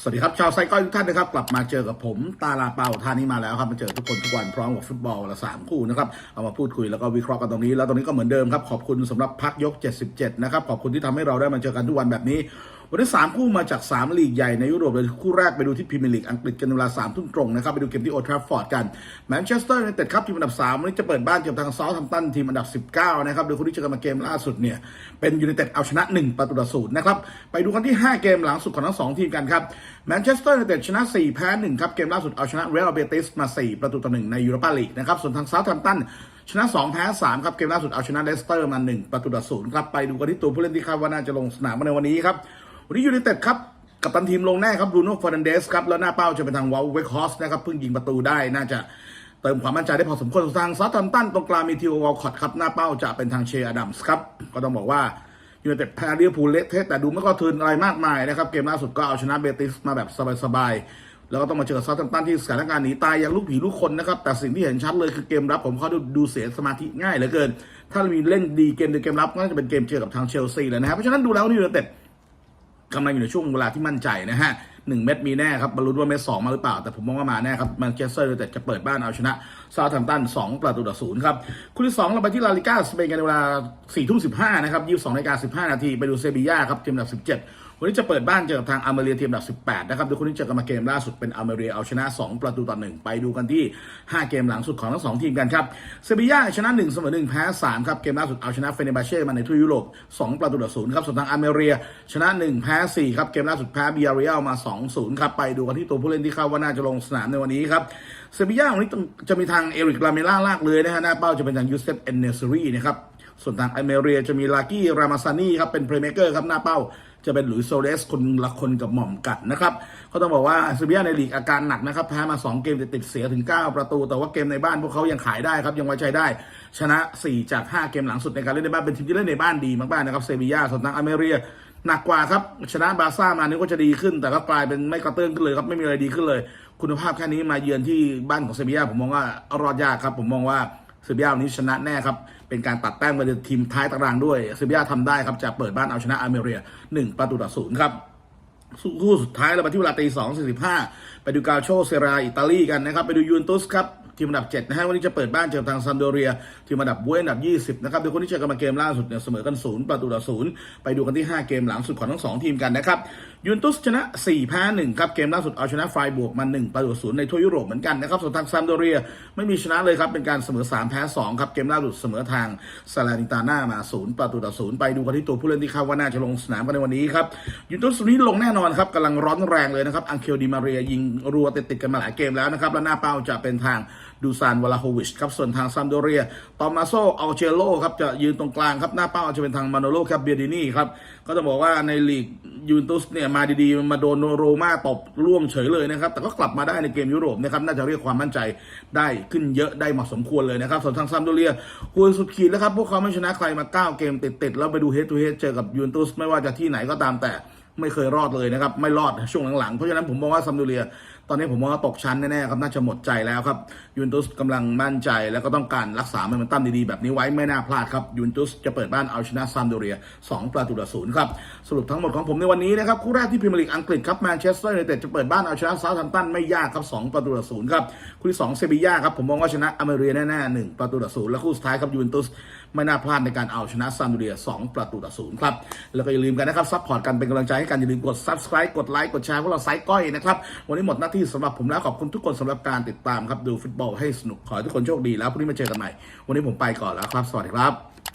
สวัสดีครับ ชาวไซก้อยทุกท่านนะครับ กลับมาเจอกับผม ตาลาเปาท่านี้มาแล้วครับมาเจอทุกคนทุกวันพร้อมกับฟุตบอลละสามคู่นะครับเอามาพูดคุยแล้วก็วิเคราะห์กันตรงนี้ แล้วตรงนี้ก็เหมือนเดิมครับขอบคุณสำหรับพักยก 77 นะครับขอบคุณที่ทำให้เราได้มาเจอกันทุกวันแบบนี้ วันนี้สามคู่มาจาก 3 ลีกใหญ่ในยุโรปเลยคู่แรกไปดูที่พรีเมียร์ลีกอังกฤษกันเวลา3ทุ่มตรงนะครับ ไปดูเกมที่โอทราฟอร์ดกันแมนเชสเตอร์ยูไนเต็ดครับทีมอันดับ 3 วันนี้จะเปิดบ้านเจอทางซาท์แฮมตันทีมอันดับ 19 นะครับโดยคู่ที่เจอกันมาเกมล่าสุดเนี่ยเป็นยูไนเต็ดเอาชนะ 1 ประตูต่อศูนย์นะครับไปดูกันที่ 5 เกมหลังสุดของทั้งสองทีมกันครับแมนเชสเตอร์ยูไนเต็ดชนะ 4 แพ้ 1 ครับเกมล่าสุดเอาชนะเรอัลเบติสมา 4 ประตูต่อ1ในยูโรปาลีกนะครับส่วนทางซาท์แฮมตันชนะ 2 แพ้ 3 ครับ เกมล่าสุดเอาชนะเลสเตอร์มา 1 ประตูต่อศูนย์ครับ ไปดูกันที่ตัวผู้เล่นที่คาดว่าน่าจะลงสนามในวันนี้ครับ วันนี้ยูไนเต็ดครับกับตันทีมลงแน่ครับบรูโน่ฟอร์นันเดสครับแล้วหน้าเป้าจะเป็นทางวอลเวคฮอสนะครับเพิ่งยิงประตูได้น่าจะเติมความมั่นใจได้พอสมควรทางซาตันตันตรงกลางมีทิววอลคอตครับหน้าเป้าจะเป็นทางเชอดัมส์ครับก็ต้องบอกว่ายูไนเต็ดแพ้ลิเวอร์พูลเละเทะแต่ดูไม่ก็ทืนอะไรมากมายนะครับเกมล่าสุดก็เอาชนะเบติสมาแบบสบายๆแล้วก็ต้องมาเจอซาตันตันที่สถานการณ์หนีตายอย่างลูกผีลูกคนนะครับแต่สิ่งที่เห็นชัดเลยคือเกมรับผมเขาดูดูเสียสมาธิง่ายเหลือเกิน ถ้ามีเล่นดีเกมในเกมรับก็จะเป็นเกมเจอกับทางเชลซีเลยนะครับเพราะฉะนั้นดูแล้วนี่ยูไนเต็ด กำลังอยู่ในช่วงเวลาที่มั่นใจนะฮะหนึ่งเม็ดมีแน่ครับบรรลุว่าเม็ดสองมาหรือเปล่า แต่ผมมองว่ามาแน่ครับแมนเชสเตอร์ยูไนเต็ดจะเปิดบ้านเอาชนะซาท์แฮมตันสองประตูต่อศูนย์ครับคู่ที่สองเราไปที่ลาลิก้าสเปนกันในเวลาสี่ทุ่มสิบห้านะครับยี่สิบสองนาฬิกาสิบห้านาทีไปดูเซบีย่าครับทีมอันดับสิบเจ็ดวันนี้จะเปิดบ้านเจอกับทางอาร์เมเรียทีมอันดับ18 นะครับโดยคนที่เจอกันมาเกมล่าสุดเป็นอาร์เมเรียเอาชนะ 2 ประตูต่อ 1 ไปดูกันที่ 5 เกมหลังสุดของทั้ง 2 ทีมกันครับเซบีย่าชนะ 1 เสมอ 1 แพ้ 3 ครับ เกมล่าสุดเอาชนะเฟเนบาเช่มาในทั่วยุโรป 2 ประตูต่อ 0 ครับ ส่วนทางอาร์เมเรียชนะ 1 แพ้ 4 ครับ เกมล่าสุดแพ้เบียร์เรียลมา 2-0 ครับ ไปดูกันที่ตัวผู้เล่นที่คาดว่าน่าจะลงสนามในวันนี้ครับ เซบีย่าวันนี้จะมีทางเอริกลาเมล่าลากเลยนะฮะหน้าเป้าจะเป็นทางยูเซฟเอนเนสรีนะครับส่วนทางอเมเรียจะมีลากี้รามาซานีครับเป็นเพลย์เมเกอร์ครับหน้าเป้า จะเป็นหลุยส์โซเลสคนละคนกับหม่อมกัดนะครับเขาต้องบอกว่าเซบียาในลีกอาการหนักนะครับแพ้มา 2 เกมติดๆเสียถึง 9 ประตู แต่ว่าเกมในบ้านพวกเขายังขายได้ครับ ยังไว้ใจได้ ชนะ 4 จาก 5 เกมหลังสุดในการเล่นในบ้านเป็นทีมที่เล่นในบ้านดีมากๆนะครับเซบียาส่วนทางอเมเรียหนักกว่าครับ ชนะบาซ่ามานี่ก็จะดีขึ้น แต่ก็กลายเป็นไม่กระเตื้องขึ้นเลยครับ ไม่มีอะไรดีขึ้นเลย คุณภาพแค่นี้มาเยือนที่บ้านของเซบียาผมมองว่ารอดยากครับ ผมมองว่า เซบียาวันนี้ชนะแน่ครับ เป็นการตัดแต้มไปในทีมท้ายตารางด้วยเซบียาทำได้ครับจะเปิดบ้านเอาชนะอาร์เมเรีย 1 ประตูต่อศูนย์ครับคู่สุดท้ายเราไปที่เวลาตีสองสี่สิบห้าไปดูกาโชเซราอิตาลีกันนะครับ ไปดูยูเวนตุสครับ ทีมอันดับ 7 นะฮะวันนี้จะเปิดบ้านเจอทางซัมโดเรีย ทีมอันดับบ้วยอันดับ 20 นะครับโดยคนที่เจอกันมาเกมล่าสุดเนี่ยเสมอกันศูนย์ประตูต่อศูนย์ไปดูกันที่ 5 เกมหลังสุดของทั้ง 2 ทีมกันนะครับยูนตุสชนะ4แพ้1ครับเกมล่าสุดเอาชนะไฟบวกมา 1 ประตูต่อศูนย์ในทั่วยุโรปเหมือนกันนะครับส่วนทางซัมโดเรียไม่มีชนะเลยครับเป็นการเสมอ 3 แพ้2ครับเกมล่าสุดเสมอทางซาลานิตาน่ามา0ประตูต่อศูนย์ไปดูกันที่ตัวผู้เล่นที่คาดว่าน่าจะลงสนามกันในวันนี้ครับยูนตุสนี้ลงแน่นอนครับกำลังร้อนแรงเลยนะครับอังเคลดิมาเรียยิงรัวติดๆกันมาหลายเกมแล้วนะครับและหน้าเป้าจะเป็นทาง ดูซานวลาโฮวิชครับส่วนทางซัมโดเรียตอมาโซอัลเจโลครับจะยืนตรงกลางครับหน้าเป้าจะเป็นทางมาโนโลครับเบียดินี่ครับก็ต้องบอกว่าในลีกยูนตุสเนี่ยมาดีๆ มาโดนโรม่าตบร่วมเฉยเลยนะครับ แต่ก็กลับมาได้ในเกมยุโรปนะครับน่าจะเรียกความมั่นใจได้ขึ้นเยอะได้เหมาะสมควรเลยนะครับส่วนทางซัมโดเรียคุยสุดขีดแล้วครับพวกเขาไม่ชนะใครมา 9 เกมติดๆแล้วไปดูเฮดทูเฮดเจอกับยูนตุสไม่ว่าจะที่ไหนก็ตามแต่ไม่เคยรอดเลยนะครับ ไม่รอดช่วงหลังๆ เพราะฉะนั้นผมมองว่าซัมโดเรีย ตอนนี้ผมมองว่าตกชั้นแน่ๆครับน่าจะหมดใจแล้วครับยูนตุสกำลังมั่นใจแล้วก็ต้องการรักษาโมเมนตัมดีๆ แบบนี้ไว้ไม่น่าพลาดครับยูนตุสจะเปิดบ้านเอาชนะซัมโดเรีย 2 ประตูต่อศูนย์ครับสรุปทั้งหมดของผมในวันนี้นะครับคู่แรกที่พรีเมียร์ลีกอังกฤษครับแมนเชสเตอร์ยูไนเต็ดจะเปิดบ้านเอาชนะซาท์แฮมป์ตันไม่ยากครับ2ประตูต่อศูนย์ครับคู่ที่2เซบีย่าครับผมมองว่าชนะอเมเรียแน่ๆ1ประตูต่อศูนย์และคู่สุดท้ายครับยูเวนตุสไม่น่าพลาดในการเอาชนะซามโดเรีย 2 ประตูต่อศูนย์ครับ แล้วก็อย่าลืมกันนะครับซัพพอร์ตกันเป็นกำลังใจให้กัน อย่าลืมกด subscribe กดไลค์กดแชร์พวกเราไซส์ก้อยนะครับ วันนี้หมดหน้าที่สำหรับผมแล้วขอบคุณทุกคนสำหรับการติดตามครับดูฟุตบอลให้สนุกขอให้ทุกคนโชคดีแล้วพรุ่งนี้มาเจอกันใหม่วันนี้ผมไปก่อนแล้วครับสวัสดีครับ